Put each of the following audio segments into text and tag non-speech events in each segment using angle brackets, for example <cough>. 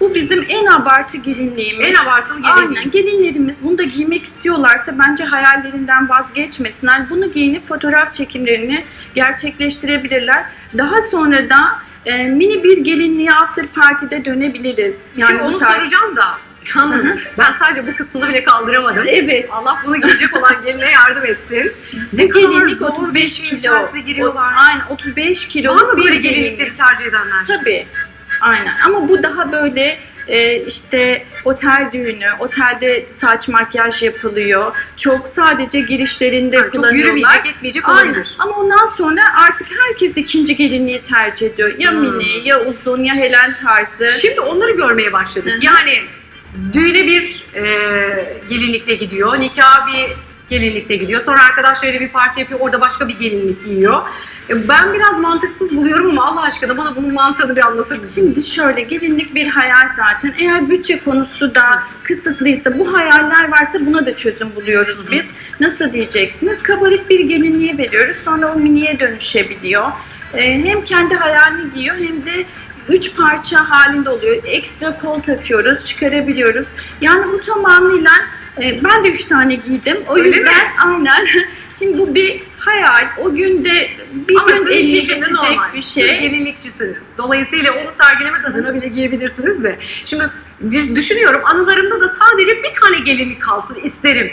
Bu bizim en abartı gelinliğimiz. En abartılı gelinlik. Aynen. Gelinlerimiz bunu da giymek istiyorlarsa bence hayallerinden vazgeçmesinler. Bunu giyinip fotoğraf çekimlerini gerçekleştirebilirler. Daha sonra da e, mini bir gelinliğe after party'de dönebiliriz. Şimdi onu tarz- soracağım da. Yalnız ben sadece bu kısmını bile kaldıramadım. Evet. Allah bunu giyecek olan geline yardım etsin. Kadar gelinlik zor 35 bir şey kilo. içerisine giriyorlar. O- Aynen 35 kilo. Var mı böyle gelinlikleri tercih edenler? Tabii. Aynen. Ama bu daha böyle e, işte otel düğünü, otelde saç makyaj yapılıyor. Çok sadece girişlerinde Yani çok kullanıyorlar. yürümeyecek, etmeyecek Aynen. olabilir. Ama ondan sonra artık herkes ikinci gelinliği tercih ediyor. Ya Hmm. mini, ya uzun, ya helen tarzı. Şimdi onları görmeye başladık. Hı hı. Yani düğüne bir e, gelinlikle gidiyor, nikah bir gelinlikle gidiyor. Sonra arkadaşlarıyla bir parti yapıyor, orada başka bir gelinlik giyiyor. E, Ben biraz mantıksız buluyorum ama Allah aşkına bana bunun mantığını bir anlatır mısın? Şimdi şöyle gelinlik bir hayal zaten. Eğer bütçe konusu da kısıtlıysa, bu hayaller varsa buna da çözüm buluyoruz biz. Nasıl diyeceksiniz? Kabarık bir gelinliğe veriyoruz. Sonra o miniye dönüşebiliyor. Ee, hem kendi hayalini giyiyor hem de üç parça halinde oluyor. Ekstra kol takıyoruz, çıkarabiliyoruz. Yani bu tamamıyla e, ben de üç tane giydim. O Öyle yüzden mi? aynen. <laughs> Şimdi bu bir hayal. O günde bir Ama gün eline geçecek normal. bir Siz şey. gelinlikçisiniz. Dolayısıyla onu sergilemek adına bile giyebilirsiniz de. Şimdi dü- düşünüyorum anılarımda da sadece bir tane gelinlik kalsın isterim.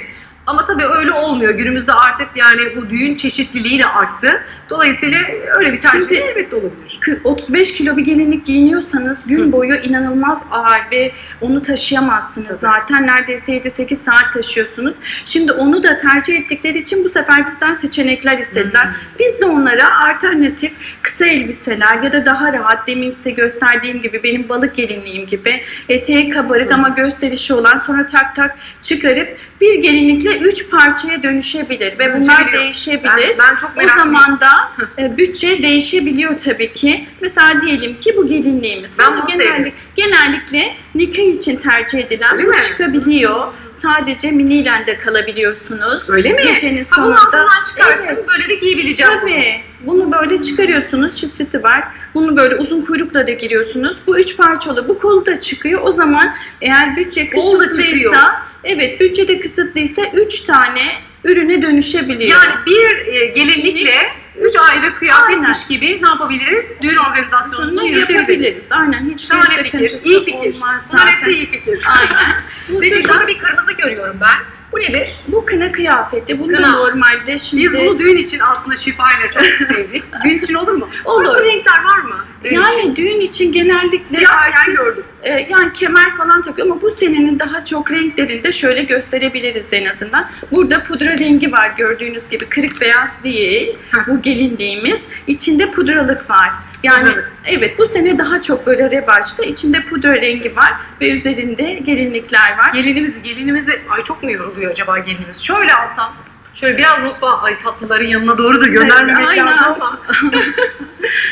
Ama tabii öyle olmuyor. Günümüzde artık yani bu düğün çeşitliliği de arttı. Dolayısıyla öyle bir tercih Şimdi- elbette olabilir. Kı- 35 kilo bir gelinlik giyiniyorsanız gün Hı. boyu inanılmaz ağır ve onu taşıyamazsınız Tabii. zaten. Neredeyse 7-8 saat taşıyorsunuz. Şimdi onu da tercih ettikleri için bu sefer bizden seçenekler istediler. Hmm. Biz de onlara alternatif kısa elbiseler ya da daha rahat demin size gösterdiğim gibi benim balık gelinliğim gibi eteği kabarık Hı. ama gösterişi olan sonra tak tak çıkarıp bir gelinlikle 3 parçaya dönüşebilir ve bunlar değişebilir. Ben, ben çok O zaman da e, bütçe değişebiliyor tabii ki. Mesela diyelim ki bu gelinliğimiz. Ben Bunu bunu genellikle, sevdim. genellikle nikah için tercih edilen Öyle bu mi? çıkabiliyor. Sadece miniyle de kalabiliyorsunuz. Öyle mi? Gecenin Ha, bunun sonunda. altından çıkarttım Evet. böyle de giyebileceğim. bunu. Tabii. Bunu böyle çıkarıyorsunuz, çıt çıtı var. Bunu böyle uzun kuyrukla da giriyorsunuz. Bu üç parçalı. Bu kolu da çıkıyor. O zaman eğer bütçe Kol da çıkıyor. kısıtlıysa, evet bütçede kısıtlıysa üç tane ürüne dönüşebiliyor. Yani bir e, gelinlikle üç ayrı kıyafetmiş Aynen. gibi ne yapabiliriz? Düğün organizasyonumuzu yürütebiliriz. Aynen. Hiç Şahane fikir, iyi fikir. Bunlar hepsi iyi fikir. Aynen. <laughs> Peki da şurada bir kırmızı görüyorum ben. Bu nedir? bu kına kıyafeti. Bunu da Kına. normalde şimdi Biz bunu düğün için aslında şifayla çok sevdik. <laughs> düğün için olur mu? Olur. Farklı renkler var mı? Düğün yani için. düğün için genellikle Siyah artık gördüm. e, yani kemer falan takıyor ama bu senenin daha çok renklerini de şöyle gösterebiliriz en azından. Burada pudra rengi var gördüğünüz gibi kırık beyaz değil bu gelinliğimiz. İçinde pudralık var. Yani Pudralık. evet bu sene daha çok böyle revaçta içinde pudra rengi var ve üzerinde gelinlikler var. Gelinimiz, gelinimize ay çok mu yoruluyor acaba gelinimiz? Şöyle alsam, şöyle biraz mutfağa, ay tatlıların yanına doğru da göndermemek Evet, lazım ama. <laughs>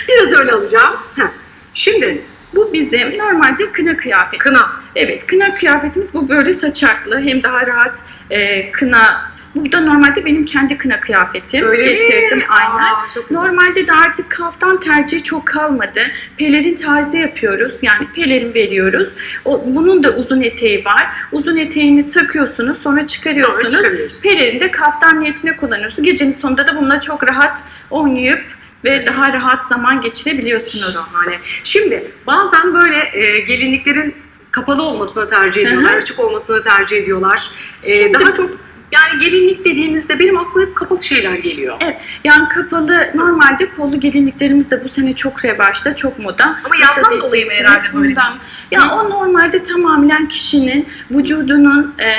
biraz öyle alacağım. Heh. Şimdi Bu bizim normalde kına kıyafeti. kına. Evet, kına kıyafetimiz bu böyle saçaklı hem daha rahat e, kına. Bu da normalde benim kendi kına kıyafetim. Öyle mi? Getirdim aynen. Aa. Normalde de artık kaftan tercihi çok kalmadı. Pelerin tarzı yapıyoruz. Yani pelerin veriyoruz. O, bunun da uzun eteği var. Uzun eteğini takıyorsunuz sonra Sonra çıkarıyorsunuz. çıkarıyoruz. Pelerin de kaftan niyetine kullanıyorsunuz. Gecenin sonunda da bununla çok rahat oynayıp ve Evet. daha rahat zaman geçirebiliyorsunuz. Şahane. Şimdi bazen böyle e, gelinliklerin kapalı olmasını tercih ediyorlar, Hı hı. açık olmasını tercih ediyorlar. E, Şimdi- daha çok yani gelinlik dediğimizde benim aklıma hep kapalı şeyler geliyor. Yani kapalı normalde kollu gelinliklerimiz de bu sene çok revaçta, çok moda. Ama yazdan dolayı mı herhalde böyle? Bundan. Ya o normalde tamamen kişinin vücudunun e,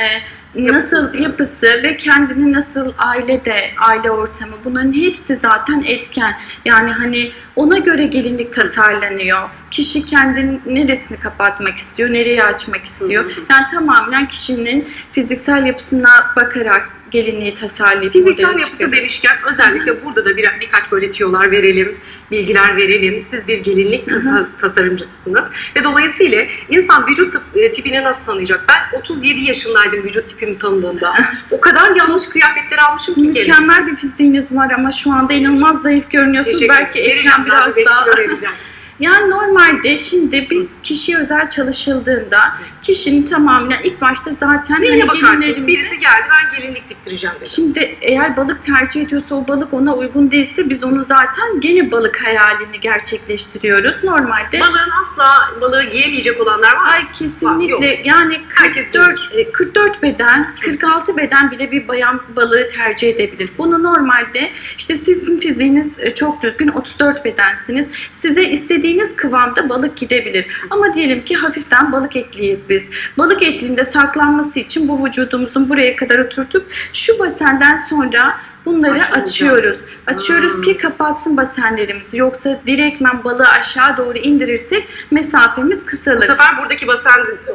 nasıl yapısı ve kendini nasıl ailede, aile ortamı bunların hepsi zaten etken. Yani hani ona göre gelinlik tasarlanıyor. Kişi kendini neresini kapatmak istiyor, nereye açmak istiyor. Yani tamamen kişinin fiziksel yapısına bakarak gelinliği tasarlayıp Fiziksel yapısı çıkarıyor. demişken özellikle burada da bir, birkaç böyle tiyolar verelim, bilgiler verelim. Siz bir gelinlik tasa- tasarımcısısınız ve dolayısıyla insan vücut e, tipini nasıl tanıyacak? Ben 37 yaşındaydım vücut tipimi tanıdığımda. o kadar yanlış kıyafetler almışım ki. Mükemmel bir fiziğiniz var ama şu anda inanılmaz zayıf görünüyorsunuz. Teşekkür Belki ekran biraz daha... vereceğim. <laughs> Yani normalde şimdi biz kişiye özel çalışıldığında kişinin tamamıyla ilk başta zaten Neyine hani bakarsınız? Birisi geldi ben gelinlik diktireceğim dedi. Şimdi eğer balık tercih ediyorsa o balık ona uygun değilse biz onu zaten gene balık hayalini gerçekleştiriyoruz. Normalde Balığın asla balığı giyemeyecek olanlar var? Ay kesinlikle yani Herkes 44 e, 44 beden 46 beden bile bir bayan balığı tercih edebilir. Bunu normalde işte sizin fiziğiniz e, çok düzgün 34 bedensiniz. Size istediğiniz kıvamda balık gidebilir. Ama diyelim ki hafiften balık etliyiz biz. Balık etliğinde saklanması için bu vücudumuzun buraya kadar oturtup şu basenden sonra bunları Açmayacağız. açıyoruz. Açıyoruz Hmm. ki kapatsın basenlerimizi. Yoksa direktmen balığı aşağı doğru indirirsek mesafemiz Bu kısalır. sefer buradaki basen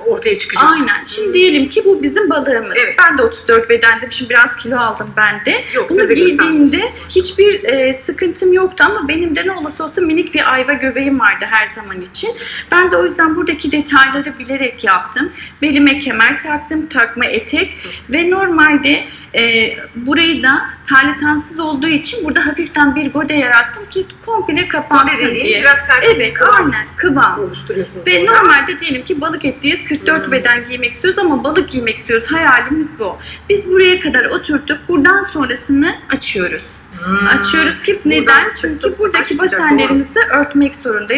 ortaya çıkacak. Aynen. Şimdi diyelim ki bu bizim balığımız. Evet. Ben de 34 bedendim. Şimdi biraz kilo aldım ben de. Yok Bunu giydiğimde hiçbir e, sıkıntım yoktu ama benim de ne olursa olsun minik bir ayva göbeğim vardı her zaman için. Ben de o yüzden buradaki detayları bilerek yaptım. Belime kemer taktım, takma etek ve normalde e, burayı da tarlatansız olduğu için burada hafiften bir gode yarattım ki komple kapansın dediğiniz diye. biraz sert bir Evet, kıvam aynen kıvam. oluşturuyorsunuz. Ve orada. normalde diyelim ki balık etliyiz 44 Hmm. beden giymek istiyoruz ama balık giymek istiyoruz. Hayalimiz bu. Biz buraya kadar oturttuk. Buradan sonrasını açıyoruz. Hmm. Açıyorız ki neden? Çünkü buradaki basenlerimizi örtmek zorundayız.